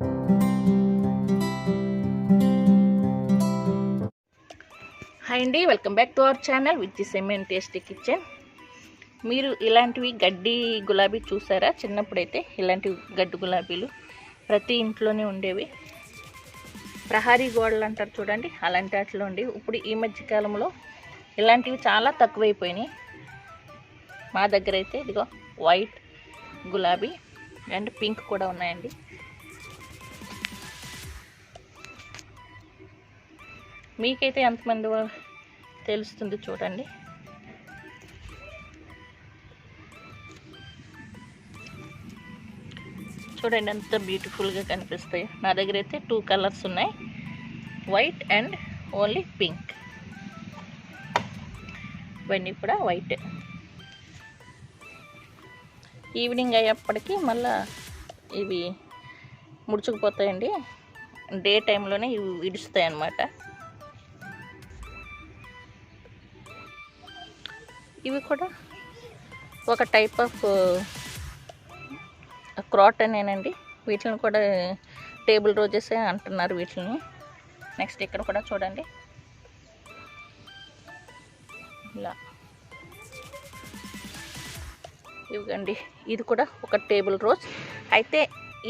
Hi అండి welcome back to our channel with semen tasty kitchen. మీరు ఇలాంటివి గడ్డి గులాబీ చూసారా? చిన్నప్పుడైతే ఇలాంటి గడ్డి గులాబీలు ప్రతి ఇంట్లోనే ఉండేవి. ప్రహారీ గోడలు అంటారు చూడండి అలాంటి వాటిలో ఉండి ఇప్పుడు ఈ మధ్యకాలంలో ఇలాంటివి చాలా తక్కువైపోయినాయి. మా దగ్గర అయితే ఇదిగో వైట్ గులాబీ అండ్ పింక్ కూడా ఉన్నాయండి. మీకైతే ఎంతమంది తెలుస్తుంది చూడండి. చూడండి ఎంత బ్యూటిఫుల్గా కనిపిస్తాయి. నా దగ్గర అయితే టూ కలర్స్ ఉన్నాయి. White and only pink. ఇవన్నీ కూడా వైట్. ఈవినింగ్ అయ్యేప్పటికీ మళ్ళీ ఇవి ముడుచుకుపోతాయండి. డే టైంలోనే ఇవి ఇడుస్తాయి అన్నమాట ఇవి కూడా ఒక టైప్ ఆఫ్ క్రాటనేనండి వీటిని కూడా టేబుల్ రోజెస్ అంటున్నారు వీటిని. నెక్స్ట్ ఇక్కడ కూడా చూడండి. ఇలా. ఇవ్వండి. ఇది కూడా ఒక టేబుల్ రోజ్. అయితే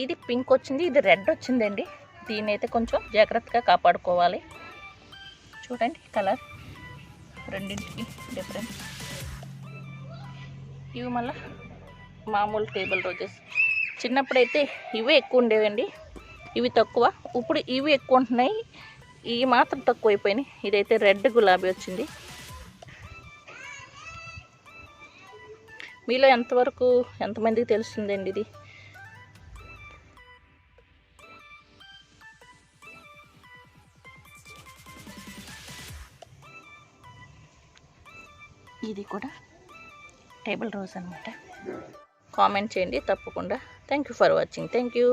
ఇది పింక్ వచ్చింది ఇది రెడ్ వచ్చిందండి. దీని అయితే కొంచెం జాగ్రత్తగా కాపాడుకోవాలి. చూడండి కలర్. రెండింటికి డిఫరెన్స్ ఇవి మళ్ళీ మామూలు టేబుల్ రోజెస్. చిన్నప్పుడైతే ఇవే ఎక్కువ ఉండేవండి. ఇవి తక్కువ. ఇప్పుడు ఇవి ఎక్కువ ఉంటున్నాయి. ఇవి మాత్రం తక్కువ అయిపోయినాయి. ఇదైతే రెడ్ గులాబీ వచ్చింది. మీలో ఎంతవరకు ఎంతమందికి తెలుస్తుందండి ఇది? ఇది కూడా టేబుల్ రోజ్ అనమాట కామెంట్ చేయండి తప్పకుండా. Thank you for watching thank you